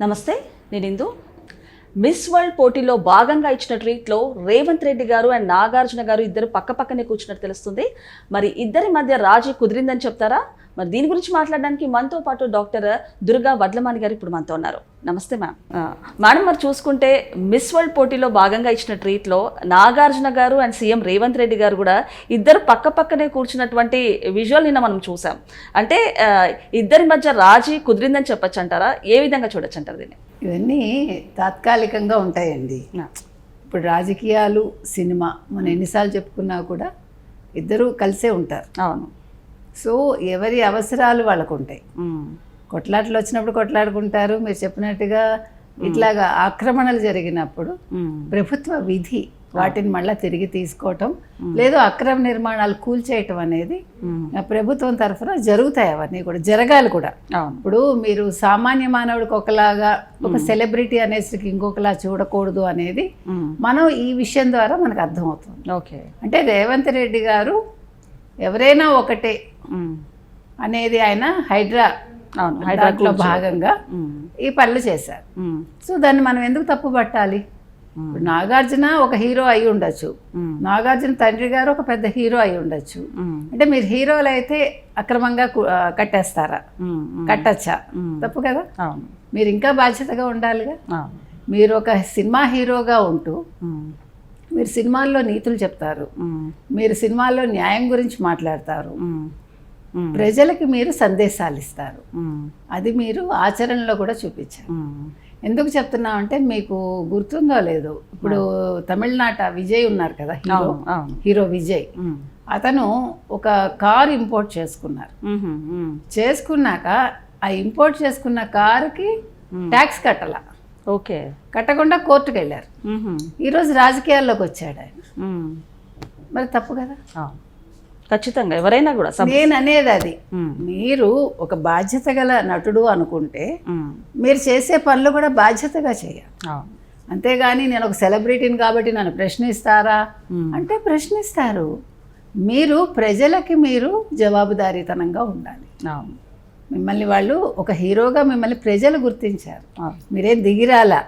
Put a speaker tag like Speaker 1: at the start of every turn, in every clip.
Speaker 1: నమస్తే నేను ఇందు miss world పోటీలో భాగంగా ఇచ్చిన ట్రీట్లో రేవంత్ రెడ్డి గారు అండ్ నాగార్జున గారు ఇద్దరు పక్క పక్కనే కూర్చున్నట్టు తెలుస్తుంది. మరి ఇద్దరి మధ్య రాజీ కుదిరిందని చెప్తారా? మరి దీని గురించి మాట్లాడడానికి మనతో పాటు డాక్టర్ దుర్గా వడ్లమాని గారు ఇప్పుడు మనతో ఉన్నారు. నమస్తే మ్యామ్. మేడం మరి చూసుకుంటే మిస్ వరల్డ్ పోటీలో భాగంగా ఇచ్చిన ట్రీట్లో నాగార్జున గారు అండ్ సీఎం రేవంత్ రెడ్డి గారు కూడా ఇద్దరు పక్క పక్కనే కూర్చున్నటువంటి విజువల్ నిన్న మనం చూసాం. అంటే ఇద్దరి మధ్య రాజీ కుదిరిందని చెప్పొచ్చు అంటారా? ఏ విధంగా చూడొచ్చు అంటారు దీన్ని?
Speaker 2: ఇవన్నీ తాత్కాలికంగా ఉంటాయండి. ఇప్పుడు రాజకీయాలు సినిమా మనం ఎన్నిసార్లు చెప్పుకున్నా కూడా ఇద్దరూ కలిసే ఉంటారు.
Speaker 1: అవును.
Speaker 2: సో ఎవరి అవసరాలు వాళ్ళకు ఉంటాయి కొట్లాటలు వచ్చినప్పుడు కొట్లాడుకుంటారు. మీరు చెప్పినట్టుగా ఇట్లాగా ఆక్రమణలు జరిగినప్పుడు ప్రభుత్వ విధి వాటిని మళ్ళీ తిరిగి తీసుకోవటం. లేదు అక్రమ నిర్మాణాలు కూల్చేయటం అనేది ప్రభుత్వం తరఫున జరుగుతాయి అవన్నీ కూడా జరగాలి కూడా. ఇప్పుడు మీరు సామాన్య మానవుడికి ఒకలాగా ఒక సెలబ్రిటీ అనేసరికి ఇంకొకలా చూడకూడదు అనేది మనం ఈ విషయం ద్వారా మనకు అర్థమవుతుంది.
Speaker 1: ఓకే.
Speaker 2: అంటే రేవంత్ రెడ్డి గారు ఎవరైనా ఒకటే అనేది ఆయన హైడ్రా
Speaker 1: అవును హైదరాబాద్
Speaker 2: భాగంగా ఈ పనులు చేశారు. సో దాన్ని మనం ఎందుకు తప్పు పట్టాలి ఇప్పుడు నాగార్జున ఒక హీరో అయి ఉండొచ్చు. నాగార్జున తండ్రి గారు ఒక పెద్ద హీరో అయి ఉండొచ్చు. అంటే మీరు హీరోలు అయితే అక్రమంగా కట్టేస్తారా? కట్టచ్చా? తప్పు కదా? మీరు ఇంకా బాధ్యతగా ఉండాలిగా? మీరు ఒక సినిమా హీరోగా ఉంటూ మీరు సినిమాల్లో నీతులు చెప్తారు. మీరు సినిమాల్లో న్యాయం గురించి మాట్లాడతారు. ప్రజలకి మీరు సందేశాలు ఇస్తారు. అది మీరు ఆచరణలో కూడా చూపించారు ఎందుకు చెప్తున్నామంటే మీకు గుర్తుందో లేదు. ఇప్పుడు తమిళనాట విజయ్ ఉన్నారు కదా హీరో. హీరో విజయ్. అతను ఒక కార్ ఇంపోర్ట్ చేసుకున్నారు. చేసుకున్నాక ఆ ఇంపోర్ట్ చేసుకున్న కారుకి ట్యాక్స్ కట్టాల.
Speaker 1: ఓకే.
Speaker 2: కట్టకుండా కోర్టుకు వెళ్ళారు ఈరోజు రాజకీయాల్లోకి వచ్చాడు ఆయన. మరి తప్పు కదా?
Speaker 1: ఖచ్చితంగా ఎవరైనా కూడా
Speaker 2: నేను అనేది అది మీరు ఒక బాధ్యత గల నటుడు అనుకుంటే మీరు చేసే పనులు కూడా బాధ్యతగా చేయాలి. అంతేగాని నేను ఒక సెలబ్రిటీని కాబట్టి నన్ను ప్రశ్నిస్తారా? అంటే ప్రశ్నిస్తారు. మీరు ప్రజలకి మీరు జవాబుదారీతనంగా ఉండాలి. మిమ్మల్ని వాళ్ళు ఒక హీరోగా మిమ్మల్ని ప్రజలు గుర్తించారు. మీరేం దిగిరాలా?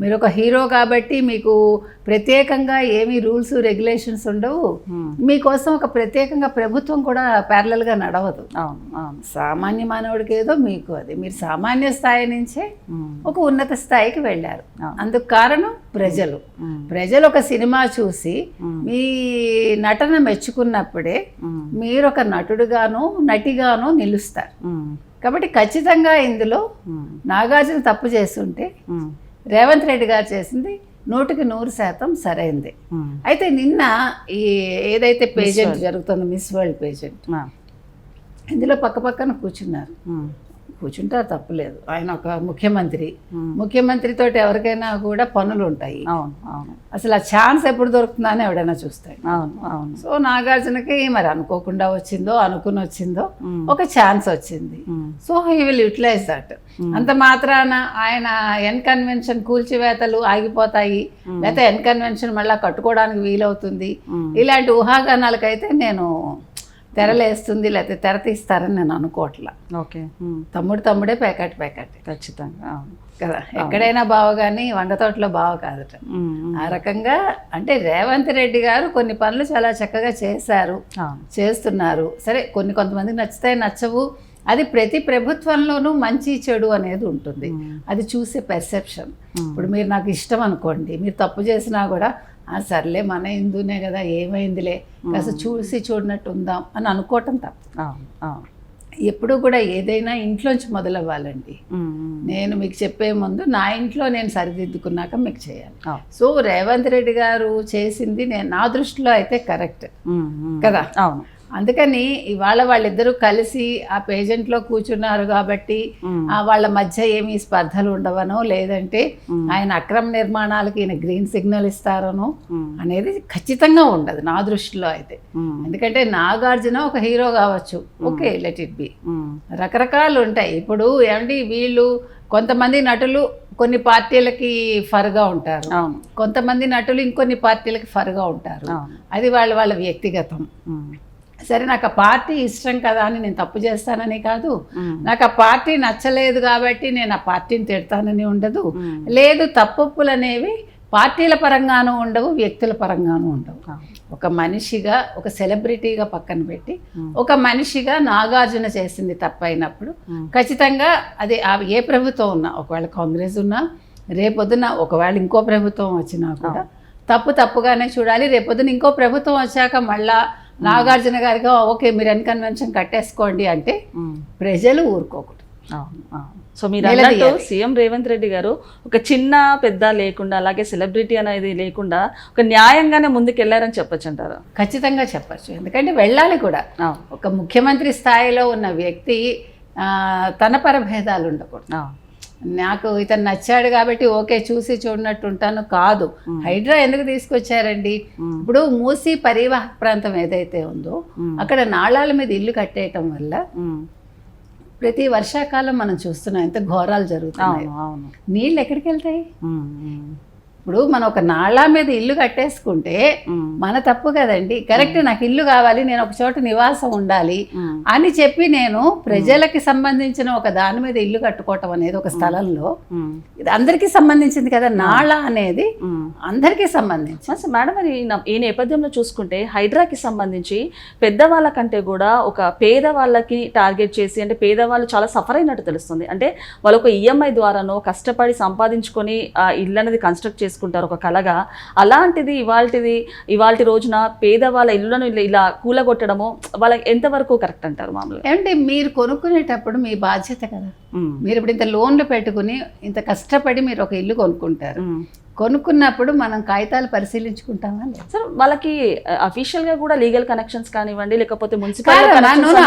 Speaker 2: మీరు ఒక హీరో కాబట్టి మీకు ప్రత్యేకంగా ఏమీ రూల్స్ రెగ్యులేషన్స్ ఉండవు. మీకోసం ఒక ప్రత్యేకంగా ప్రభుత్వం కూడా ప్యారలల్గా నడవదు. సామాన్య మానవుడికి ఏదో మీకు అది. మీరు సామాన్య స్థాయి నుంచే ఒక ఉన్నత స్థాయికి వెళ్ళారు. అందుకు కారణం ప్రజలు. ప్రజలు ఒక సినిమా చూసి మీ నటన మెచ్చుకున్నప్పుడే మీరు ఒక నటుడుగాను నటిగాను నిలుస్తారు. కాబట్టి ఖచ్చితంగా ఇందులో నాగార్జున తప్పు చేస్తుంటే రేవంత్ రెడ్డి గారు చేసింది నూటికి నూరు శాతం సరైందే. అయితే నిన్న ఈ ఏదైతే పేజెంట్ జరుగుతుందో మిస్ వరల్డ్ పేజెంట్ ఇందులో పక్క పక్కన కూర్చున్నారు. కూర్చుంటారు తప్పులేదు. ఆయన ఒక ముఖ్యమంత్రి. ముఖ్యమంత్రితో ఎవరికైనా కూడా పనులు ఉంటాయి.
Speaker 1: అవును అవును.
Speaker 2: అసలు ఆ ఛాన్స్ ఎప్పుడు దొరుకుతుందా అని ఎవడైనా చూస్తాడు.
Speaker 1: అవును అవును.
Speaker 2: సో నాగార్జునకి మరి అనుకోకుండా వచ్చిందో అనుకుని వచ్చిందో ఒక ఛాన్స్ వచ్చింది. So he will utilise that. అంత మాత్రాన ఆయన ఎన్ కన్వెన్షన్ కూల్చివేతలు ఆగిపోతాయి. లేకపోతే ఎన్ కన్వెన్షన్ మళ్ళీ కట్టుకోవడానికి వీలవుతుంది. ఇలాంటి ఊహాగానాలకైతే నేను తెరలేస్తుంది లేకపోతే తెర తీస్తారని నేను అనుకోవట్లా.
Speaker 1: ఓకే.
Speaker 2: తమ్ముడు తమ్ముడే ప్యాకెట్ ప్యాకెట్.
Speaker 1: ఖచ్చితంగా
Speaker 2: కదా ఎక్కడైనా బావ కానీ వంగతోటలో బావ కాదట. ఆ రకంగా అంటే రేవంత్ రెడ్డి గారు కొన్ని పనులు చాలా చక్కగా చేశారు చేస్తున్నారు. సరే కొన్ని కొంతమందికి నచ్చుతాయి నచ్చవు. అది ప్రతి ప్రభుత్వంలోనూ మంచి చెడు అనేది ఉంటుంది. అది చూసే పెర్సెప్షన్. ఇప్పుడు మీరు నాకు ఇష్టం అనుకోండి మీరు తప్పు చేసినా కూడా సర్లే మన హిందూనే కదా ఏమైందిలే? కాస్త చూసి చూడనట్టు ఉందాం అని అనుకోవటం తప్పు. ఎప్పుడు కూడా ఏదైనా ఇంట్లోంచి మొదలవ్వాలండి. నేను మీకు చెప్పే ముందు నా ఇంట్లో నేను సరిదిద్దుకున్నాక మీకు చేయాలి. సో రేవంత్ రెడ్డి గారు చేసింది నేను నా దృష్టిలో అయితే కరెక్ట్. కదా?
Speaker 1: అవును.
Speaker 2: అందుకని ఇవాళ వాళ్ళిద్దరూ కలిసి ఆ పేజెంట్లో కూర్చున్నారు కాబట్టి వాళ్ళ మధ్య ఏమీ స్పర్ధలు ఉండవనో లేదంటే ఆయన అక్రమ నిర్మాణాలకి ఈయన గ్రీన్ సిగ్నల్ ఇస్తారనో అనేది ఖచ్చితంగా ఉండదు నా దృష్టిలో అయితే. ఎందుకంటే నాగార్జున ఒక హీరో కావచ్చు. ఓకే లెట్ ఇట్ బి రకరకాలు ఉంటాయి. ఇప్పుడు ఏమండి వీళ్ళు కొంతమంది నటులు కొన్ని పార్టీలకి ఫర్గా ఉంటారు. కొంతమంది నటులు ఇంకొన్ని పార్టీలకి ఫర్గా ఉంటారు. అది వాళ్ళ వాళ్ళ వ్యక్తిగతం. సరే నాకు ఆ పార్టీ ఇష్టం కదా అని నేను తప్పు చేస్తానని కాదు. నాకు ఆ పార్టీ నచ్చలేదు కాబట్టి నేను ఆ పార్టీని తిడతానని ఉండదు. లేదు తప్పులు అనేవి పార్టీల పరంగానూ ఉండవు వ్యక్తుల పరంగానూ ఉండవు. ఒక మనిషిగా ఒక సెలబ్రిటీగా పక్కన పెట్టి. ఒక మనిషిగా నాగార్జున చేసింది తప్పైనప్పుడు. ఖచ్చితంగా అది ఏ ప్రభుత్వం ఉన్నా ఒకవేళ కాంగ్రెస్ ఉన్నా రేపొద్దున ఒకవేళ ఇంకో ప్రభుత్వం వచ్చినా కూడా తప్పు తప్పుగానే చూడాలి రేపొద్దున ఇంకో ప్రభుత్వం వచ్చాక మళ్ళా నాగార్జున గారికి ఓకే మీరు ఎన్ కన్వెన్షన్ కట్టేసుకోండి అంటే. ప్రజలు ఊరుకోకూడదు.
Speaker 1: సో మీరు. అన్నట్టు సీఎం రేవంత్ రెడ్డి గారు ఒక చిన్న పెద్ద లేకుండా అలాగే సెలబ్రిటీ అనేది లేకుండా ఒక న్యాయంగానే ముందుకు వెళ్ళారని చెప్పొచ్చు అంటారు
Speaker 2: ఖచ్చితంగా చెప్పచ్చు ఎందుకంటే వెళ్ళాలి కూడా ఒక ముఖ్యమంత్రి స్థాయిలో ఉన్న వ్యక్తి తన పరభేదాలు ఉండకూడదు. నాకు ఇతను నచ్చాడు కాబట్టి ఓకే చూసి చూడనట్టు ఉంటాను కాదు హైడ్రా ఎందుకు తీసుకొచ్చారండి. ఇప్పుడు మూసి పరివాహక ప్రాంతం ఏదైతే ఉందో. అక్కడ నాళాల మీద ఇల్లు కట్టేయటం వల్ల. ప్రతి వర్షాకాలం మనం చూస్తున్నాం ఎంత ఘోరాలు జరుగుతున్నాయి నీళ్ళు ఎక్కడికి వెళ్తాయి. ఇప్పుడు మనం ఒక నాళా మీద ఇల్లు కట్టేసుకుంటే. మన తప్పు కదండి కరెక్ట్ నాకు ఇల్లు కావాలి నేను ఒక చోట నివాసం ఉండాలి. అని చెప్పి నేను ప్రజలకి సంబంధించిన ఒక దాని మీద ఇల్లు కట్టుకోవటం అనేది ఒక స్థలంలో. ఇది అందరికీ సంబంధించింది కదా నాళ అనేది. అందరికీ సంబంధించి
Speaker 1: మేడం మరి ఈ నేపథ్యంలో చూసుకుంటే హైడ్రాకి సంబంధించి పెద్దవాళ్ళ కంటే కూడా ఒక పేదవాళ్ళకి టార్గెట్ చేసి అంటే పేదవాళ్ళు చాలా సఫర్ అయినట్టు తెలుస్తుంది అంటే వాళ్ళు ఒక ఈఎంఐ ద్వారానో కష్టపడి సంపాదించుకొని ఆ ఇల్లు అనేది కన్స్ట్రక్ట్ చేసుకుంటారు ఒక కళగా అలాంటిది ఇవాళది ఇవాళ రోజున పేదవాళ్ళ ఇల్లులను ఇలా- కూలగొట్టడము వాళ్ళకి ఎంతవరకు కరెక్ట్ అంటారు మామూలుగా
Speaker 2: ఏమంటే మీరు కొనుక్కునేటప్పుడు మీ బాధ్యత కదా. మీరు ఇప్పుడు ఇంత లోన్లు పెట్టుకుని ఇంత కష్టపడి మీరు ఒక ఇల్లు కొనుక్కుంటారు. కొనుక్కున్నప్పుడు మనం కాగితాలు పరిశీలించుకుంటామా?
Speaker 1: సార్ వాళ్ళకి అఫీషియల్గా కూడా లీగల్ కనెక్షన్స్ కానివ్వండి లేకపోతే మున్సిపల్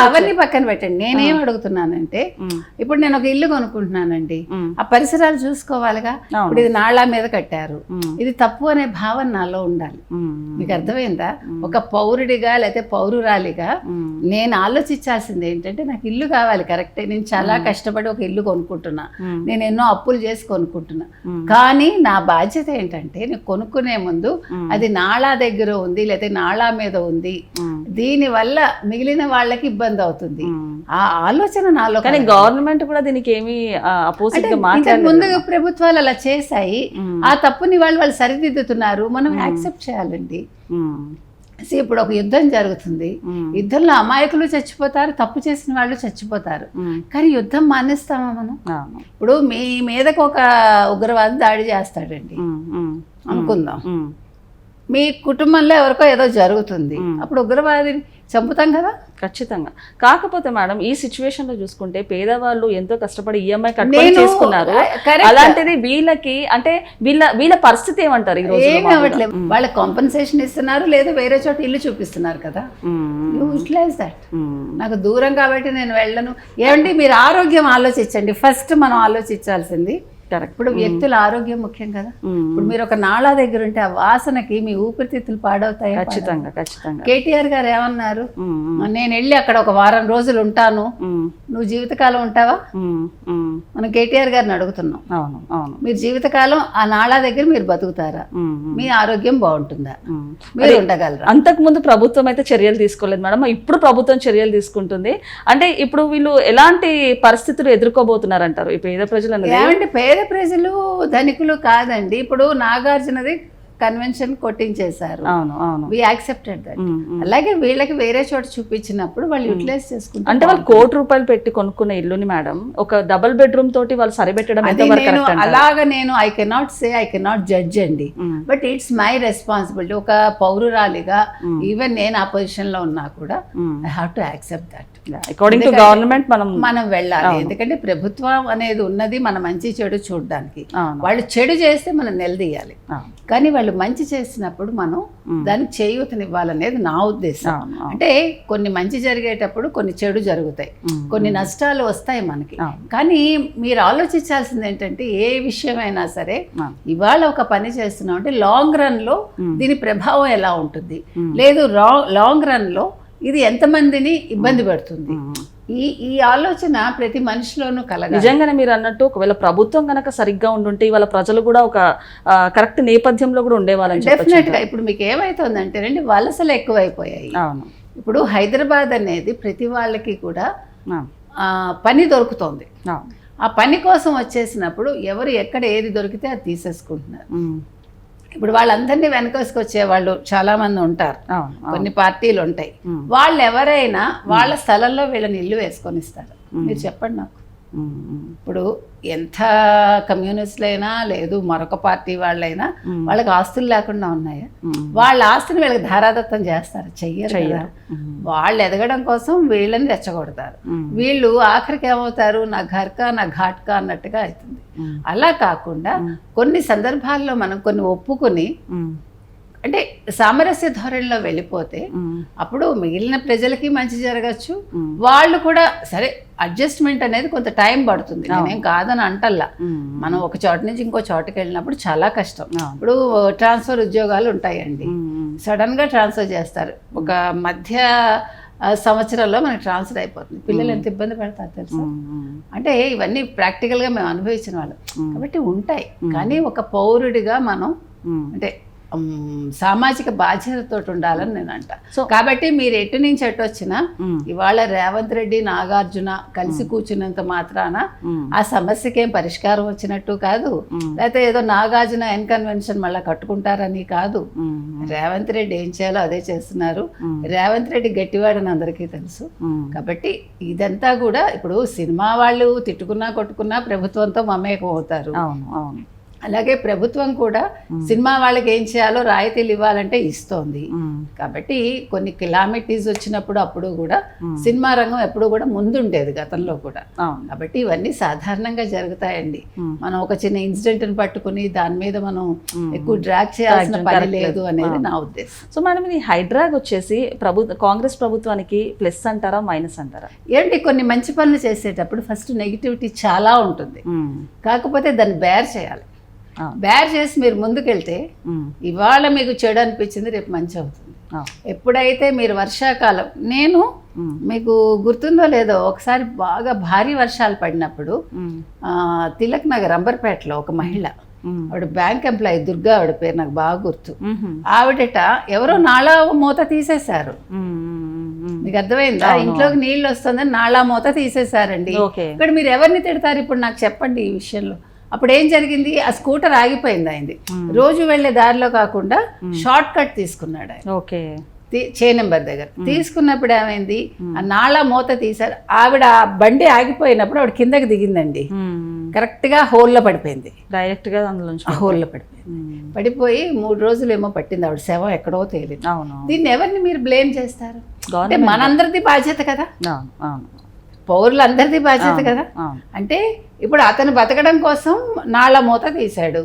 Speaker 2: అవన్నీ పక్కన పెట్టండి నేనేం అడుగుతున్నానంటే. ఇప్పుడు నేను ఒక ఇల్లు కొనుక్కుంటున్నానండి. ఆ పరిసరాలు చూసుకోవాలిగా. ఇప్పుడు ఇది నాళా మీద కట్టారు. ఇది తప్పు అనే భావన నాలో ఉండాలి. మీకు అర్థమైందా ఒక పౌరుడిగా లేకపోతే పౌరురాలిగా. నేను ఆలోచించాల్సింది ఏంటంటే నాకు ఇల్లు కావాలి కరెక్టే నేను చాలా కష్టపడి ఒక ఇల్లు కొనుక్కుంటున్నా. నేను ఎన్నో అప్పులు చేసి కొనుక్కుంటున్నా. కానీ నా బాధ్యత ఏంటంటే నేను కొనుక్కునే ముందు. అది నాళా దగ్గర ఉంది లేకపోతే నాళా మీద ఉంది. దీని వల్ల మిగిలిన వాళ్ళకి ఇబ్బంది అవుతుంది. ఆ. ఆలోచన నాలో
Speaker 1: కానీ గవర్నమెంట్ కూడా దీనికి ఏమి అపోజిట్గా
Speaker 2: ఇంతకు
Speaker 1: మాట్లాడలేదు
Speaker 2: ముందు ప్రభుత్వాలు అలా చేశాయి. ఆ. తప్పుని వాళ్ళు వాళ్ళు సరిదిద్దుతున్నారు. మనం యాక్సెప్ట్ చేయాలండి. See, ఇప్పుడు ఒక యుద్ధం జరుగుతుంది
Speaker 1: మ్మ్.
Speaker 2: యుద్ధంలో అమాయకులు చచ్చిపోతారు తప్పు చేసిన వాళ్ళు చచ్చిపోతారు
Speaker 1: మ్మ్.
Speaker 2: కానీ యుద్ధం మానేస్తామా మనం. ఇప్పుడు మీ మీదకు ఒక ఉగ్రవాది దాడి చేస్తాడండి.
Speaker 1: మ్మ్.
Speaker 2: అనుకుందాం. మీ కుటుంబంలో ఎవరికో ఏదో జరుగుతుంది. అప్పుడు ఉగ్రవాదిని చంపుతాం కదా?
Speaker 1: ఖచ్చితంగా. కాకపోతే మేడం ఈ సిచ్యువేషన్లో చూసుకుంటే పేదవాళ్ళు ఎంతో కష్టపడి ఈఎంఐ కట్టుకొని
Speaker 2: నేను-
Speaker 1: చేసుకున్నారు. అలాంటిది వీళ్ళకి అంటే వీళ్ళ వీళ్ళ పరిస్థితి ఏమంటారు
Speaker 2: ఏం అవ్వట్లేదు. వాళ్ళకి కాంపెన్సేషన్ ఇస్తున్నారు లేదా వేరే చోట ఇల్లు చూపిస్తున్నారు కదా? యూటిలైజ్ దట్ నాకు దూరం కాబట్టి నేను వెళ్ళను. ఏమండి మీరు ఆరోగ్యం ఆలోచించండి. ఫస్ట్ మనం ఆలోచించాల్సింది
Speaker 1: కరెక్ట్.
Speaker 2: ఇప్పుడు వ్యక్తుల ఆరోగ్యం ముఖ్యం కదా. ఇప్పుడు మీరు ఒక నాళా దగ్గర ఉంటే ఆ వాసనకి మీ ఊపిరితిత్తులు పాడవుతాయి
Speaker 1: ఖచ్చితంగా ఖచ్చితంగా.
Speaker 2: కేటీఆర్ గారు ఏమన్నారు. నేను వెళ్ళి అక్కడ ఒక వారం రోజులు ఉంటాను. నువ్వు జీవితకాలం ఉంటావా. మనం కేటీఆర్ గారిని అడుగుతున్నాం.
Speaker 1: అవును అవును.
Speaker 2: మీరు జీవితకాలం ఆ నాళా దగ్గర మీరు బతుకుతారా. మీ ఆరోగ్యం బాగుంటుందా. మీరు ఉండగలరా?
Speaker 1: అంతకు ముందు ప్రభుత్వం అయితే చర్యలు తీసుకోలేదు మేడం. ఇప్పుడు ప్రభుత్వం చర్యలు తీసుకుంటుంది. అంటే ఇప్పుడు వీళ్ళు ఎలాంటి పరిస్థితులు ఎదుర్కోబోతున్నారంటారు? ఈ పేద ప్రజలు
Speaker 2: ఏమంటే పేద ప్రజలు ధనికులు కాదండి. ఇప్పుడు నాగార్జునది కన్వెన్షన్ కొట్టించేశారు.
Speaker 1: అవును అవును.
Speaker 2: We accepted that. అలాగే వీళ్ళకి వేరే చోట చూపించినప్పుడు వాళ్ళు యూటిలైజ్ చేసుకుంటారు
Speaker 1: అంటే వాళ్ళు కోటి రూపాయలు పెట్టి కొనుక్కున్న ఇల్లుని మేడం ఒక డబుల్ బెడ్రూమ్ తోటి వాళ్ళు సరిపెట్టడం
Speaker 2: నేను అలాగ నేను I cannot say I cannot judge అండి. బట్ ఇట్స్ మై రెస్పాన్సిబిలిటీ ఒక పౌరురాలిగా ఈవెన్ నేను ఆ పొజిషన్లో ఉన్నా కూడా. I have to accept that
Speaker 1: according to government మనం
Speaker 2: మనం వెళ్ళాలి ఎందుకంటే ప్రభుత్వం అనేది ఉన్నది మన మంచి చెడు చూడడానికి వాళ్ళు చెడు చేస్తే మనం నిలదీయాలి కానీ వాళ్ళు మంచి చేసినప్పుడు మనం దానికి చేయూతనివ్వాలనేది నా ఉద్దేశం. అంటే కొన్ని మంచి జరిగేటప్పుడు కొన్ని చెడు జరుగుతాయి. కొన్ని నష్టాలు వస్తాయి మనకి. కానీ మీరు ఆలోచించాల్సింది ఏంటంటే ఏ విషయమైనా సరే. ఇవాళ ఒక పని చేస్తున్నాం అంటే లాంగ్
Speaker 1: రన్లో.
Speaker 2: దీని ప్రభావం ఎలా ఉంటుంది. లేదు లాంగ్ రన్లో ఇది ఎంతమందిని ఇబ్బంది పెడుతుంది. ఈ ఈ ఆలోచన ప్రతి మనిషిలోనూ కలగాలి.
Speaker 1: నిజంగానే మీరు అన్నట్టు ఒకవేళ ప్రభుత్వం గనక సరిగ్గా ఉండుంటే ఇవాళ ప్రజలు కూడా ఒక కరెక్ట్ నేపథ్యంలో కూడా ఉండేవాళ్ళని చెప్పొచ్చు
Speaker 2: డెఫినెట్గా ఇప్పుడు మీకు ఏమైతుందంటే రండి వలసలు ఎక్కువైపోయాయి.
Speaker 1: అవును.
Speaker 2: ఇప్పుడు హైదరాబాద్ అనేది ప్రతి వాళ్ళకి కూడా పని దొరుకుతోంది.
Speaker 1: ఆ,
Speaker 2: పని కోసం వచ్చేసినప్పుడు ఎవరు ఎక్కడ ఏది దొరికితే అది తీసేసుకుంటున్నారు. ఇప్పుడు వాళ్ళందరినీ వెనకేసుకొచ్చే వాళ్ళు చాలా మంది ఉంటారు. కొన్ని పార్టీలు ఉంటాయి. వాళ్ళు ఎవరైనా వాళ్ళ స్థలంలో వీళ్ళని ఇల్లు వేసుకొని ఇస్తారు మీరు చెప్పండి నాకు. ఇప్పుడు ఎంత కమ్యూనిస్టులైనా లేదు మరొక పార్టీ వాళ్ళైనా. వాళ్ళకి ఆస్తులు లేకుండా ఉన్నాయా? వాళ్ళ ఆస్తిని వీళ్ళకి ధారాదత్తం చేస్తారు చెయ్యరు కదా. వాళ్ళు ఎదగడం కోసం వీళ్ళని రెచ్చగొడతారు. వీళ్ళు ఆఖరికి ఏమవుతారు? నా ఘర్కా నా ఘాట్కా అన్నట్టుగా అవుతుంది. అలా కాకుండా కొన్ని సందర్భాల్లో మనం కొన్ని ఒప్పుకొని అంటే సామరస్య ధోరణిలో వెళ్ళిపోతే అప్పుడు మిగిలిన ప్రజలకి మంచి జరగచ్చు. వాళ్ళు కూడా సరే అడ్జస్ట్మెంట్ అనేది కొంత టైం పడుతుంది. నేనేం కాదని అంటల్లా. మనం ఒక చోట నుంచి ఇంకో చోటకి వెళ్ళినప్పుడు చాలా కష్టం. ఇప్పుడు ట్రాన్స్ఫర్ ఉద్యోగాలు ఉంటాయండి. సడన్గా ట్రాన్స్ఫర్ చేస్తారు. ఒక మధ్య ఆ, సంవత్సరంలో మనకి ట్రాన్స్ఫర్ అయిపోతుంది. పిల్లలు ఎంత ఇబ్బంది పడతారు తెలుసా? అంటే ఇవన్నీ ప్రాక్టికల్గా మేము అనుభవించిన వాళ్ళం. కాబట్టి ఉంటాయి. కానీ ఒక పౌరుడిగా మనం. అంటే సామాజిక బాధ్యతతో ఉండాలని నేను అంట. కాబట్టి మీరు ఎటు నుంచి ఎటు వచ్చినా ఇవాళ రేవంత్ రెడ్డి నాగార్జున కలిసి కూర్చున్నంత మాత్రాన ఆ సమస్యకి పరిష్కారం వచ్చినట్టు కాదు. లేకపోతే ఏదో నాగార్జున ఎన్ కన్వెన్షన్ మళ్ళీ కట్టుకుంటారని కాదు. రేవంత్ రెడ్డి ఏం చేయాలో అదే చేస్తున్నారు. రేవంత్ రెడ్డి గట్టివాడని అందరికీ తెలుసు. కాబట్టి ఇదంతా కూడా ఇప్పుడు సినిమా వాళ్ళు తిట్టుకున్నా కొట్టుకున్నా ప్రభుత్వంతో మమేకం అవుతారు.
Speaker 1: అవును అవును.
Speaker 2: అలాగే ప్రభుత్వం కూడా సినిమా వాళ్ళకి ఏం చేయాలో రాయితీలు ఇవ్వాలంటే ఇస్తోంది. కాబట్టి కొన్ని కిలామిటీస్ వచ్చినప్పుడు అప్పుడు కూడా సినిమా రంగం ఎప్పుడు కూడా ముందుండేది గతంలో కూడా. కాబట్టి ఇవన్నీ సాధారణంగా జరుగుతాయండి. మనం ఒక చిన్న ఇన్సిడెంట్ పట్టుకుని దాని మీద మనం ఎక్కువ డ్రాక్ చేయాల్సిన పని లేదు. అనేది నా ఉద్దేశం.
Speaker 1: సో మేడం ఇది హైడ్రాగ్ వచ్చేసి ప్రభు కాంగ్రెస్ ప్రభుత్వానికి ప్లస్ అంటారా మైనస్ అంటారా?
Speaker 2: ఏంటి కొన్ని మంచి పనులు చేసేటప్పుడు ఫస్ట్ నెగిటివిటీ చాలా ఉంటుంది. కాకపోతే దాన్ని బేర్ చేయాలి. బేర్ చేసి మీరు ముందుకెళ్తే ఇవాళ మీకు చెడు అనిపించింది రేపు మంచి అవుతుంది. ఎప్పుడైతే మీరు వర్షాకాలం నేను మీకు గుర్తుందో లేదో ఒకసారి బాగా భారీ వర్షాలు పడినప్పుడు తిలక్ నగర్ అంబర్పేటలో ఒక మహిళ ఆవిడ బ్యాంక్ ఎంప్లాయీ దుర్గా ఆవిడ పేరు నాకు బాగా గుర్తు. ఆవిడట ఎవరో నాళా మూత తీసేశారు. మీకు అర్థమైందా? ఇంట్లోకి నీళ్ళు వస్తుందని నాళా మూత తీసేశారండి. ఇక్కడ మీరు ఎవరిని తిడతారు? ఇప్పుడు నాకు చెప్పండి ఈ విషయంలో. అప్పుడు ఏం జరిగింది? ఆ స్కూటర్ ఆగిపోయింది అయింది రోజు వెళ్ళే దారిలో కాకుండా షార్ట్ కట్ తీసుకున్నాడు ఆయన.
Speaker 1: ఓకే.
Speaker 2: చే నెంబర్ దగ్గర. తీసుకున్నప్పుడు ఏమైంది? ఆ నాళా మూత తీశారు. ఆవిడ ఆ బండి ఆగిపోయినప్పుడు ఆవిడ కిందకి దిగిందండి.
Speaker 1: ఉమ్,
Speaker 2: కరెక్ట్గా హోల్లో పడిపోయింది.
Speaker 1: డైరెక్ట్గా అందులో
Speaker 2: హోల్లో పడిపోయింది. పడిపోయి మూడు రోజులు ఏమో పట్టింది. ఆవిడ శవం ఎక్కడో తేలింది.
Speaker 1: అవును
Speaker 2: దీన్ని ఎవరిని మీరు బ్లేమ్ చేస్తారు? అంటే మనందరిది బాధ్యత కదా?
Speaker 1: అవును అవును.
Speaker 2: పౌరులందరిది బాధ్యత కదా? అంటే ఇప్పుడు అతను బతకడం కోసం నాళ్ళ మూత తీశాడు.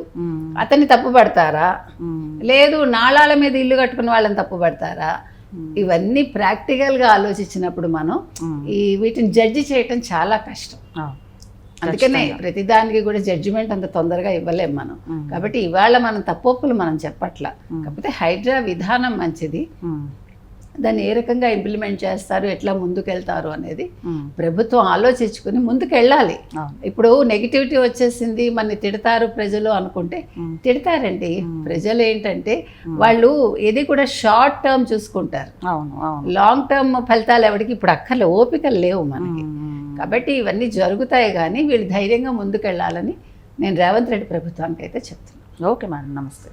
Speaker 2: అతన్ని తప్పు పడతారా? లేదు నాళాల మీద ఇల్లు కట్టుకున్న వాళ్ళని తప్పు పడతారా? ఇవన్నీ ప్రాక్టికల్గా ఆలోచించినప్పుడు మనం ఈ వీటిని జడ్జి చేయటం చాలా కష్టం. అందుకనే ప్రతిదానికి కూడా జడ్జిమెంట్ అంత తొందరగా ఇవ్వలేం మనం. కాబట్టి ఇవాళ మనం తప్పొప్పులు మనం చెప్పట్ల. కాకపోతే హైడ్రా విధానం మంచిది. దాన్ని ఏ రకంగా ఇంప్లిమెంట్ చేస్తారు ఎట్లా ముందుకెళ్తారు అనేది ప్రభుత్వం ఆలోచించుకుని ముందుకెళ్ళాలి. ఇప్పుడు నెగిటివిటీ వచ్చేసింది మన తిడతారు ప్రజలు అనుకుంటే. తిడతారండి. ప్రజలు ఏంటంటే వాళ్ళు ఇది కూడా షార్ట్ టర్మ్ చూసుకుంటారు. లాంగ్ టర్మ్ ఫలితాలు ఎవరికి ఇప్పుడు అక్కర్లే ఓపికలు లేవు మనకి. కాబట్టి ఇవన్నీ జరుగుతాయి కానీ వీళ్ళు ధైర్యంగా ముందుకెళ్ళాలని నేను రేవంత్ రెడ్డి ప్రభుత్వానికి అయితే చెప్తున్నాను.
Speaker 1: ఓకే మేడం నమస్తే.